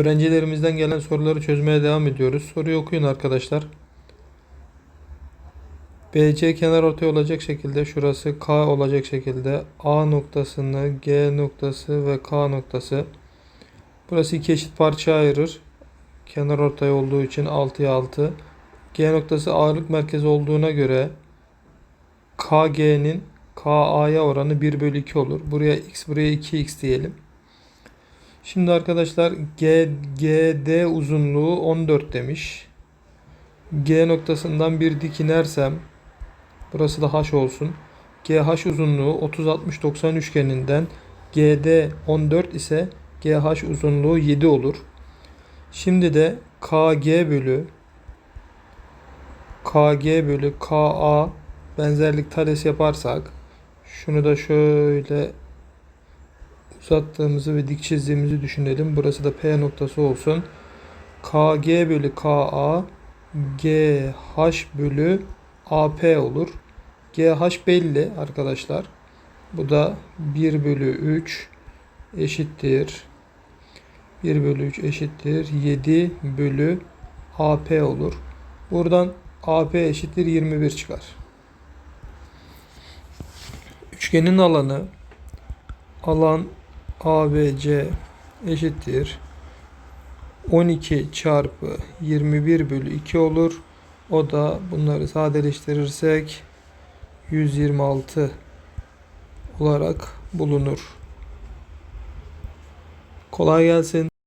Öğrencilerimizden gelen soruları çözmeye devam ediyoruz. Soruyu okuyun arkadaşlar. BC kenar ortay olacak şekilde şurası K olacak şekilde A noktasını G noktası ve K noktası burası iki eşit parçaya ayırır. Kenar ortay olduğu için 6'ya 6. G noktası ağırlık merkezi olduğuna göre KG'nin KA'ya oranı 1 bölü 2 olur. Buraya x buraya 2x diyelim. Şimdi arkadaşlar G, GD uzunluğu 14 demiş. G noktasından bir dik inersem burası da H olsun. GH uzunluğu 30 60 90 üçgeninden GD 14 ise GH uzunluğu 7 olur. Şimdi de KG bölü KG bölü KA benzerlik talesi yaparsak şunu da şöyle uzattığımızı ve dik çizdiğimizi düşünelim. Burası da P noktası olsun. KG bölü KA GH bölü AP olur. GH belli arkadaşlar. Bu da 1 bölü 3 eşittir. 1 bölü 3 eşittir. 7 bölü AP olur. Buradan AP eşittir 21 çıkar. Üçgenin alanı alan ABC eşittir 12 çarpı 21 bölü 2 olur. O da bunları sadeleştirirsek 126 olarak bulunur. Kolay gelsin.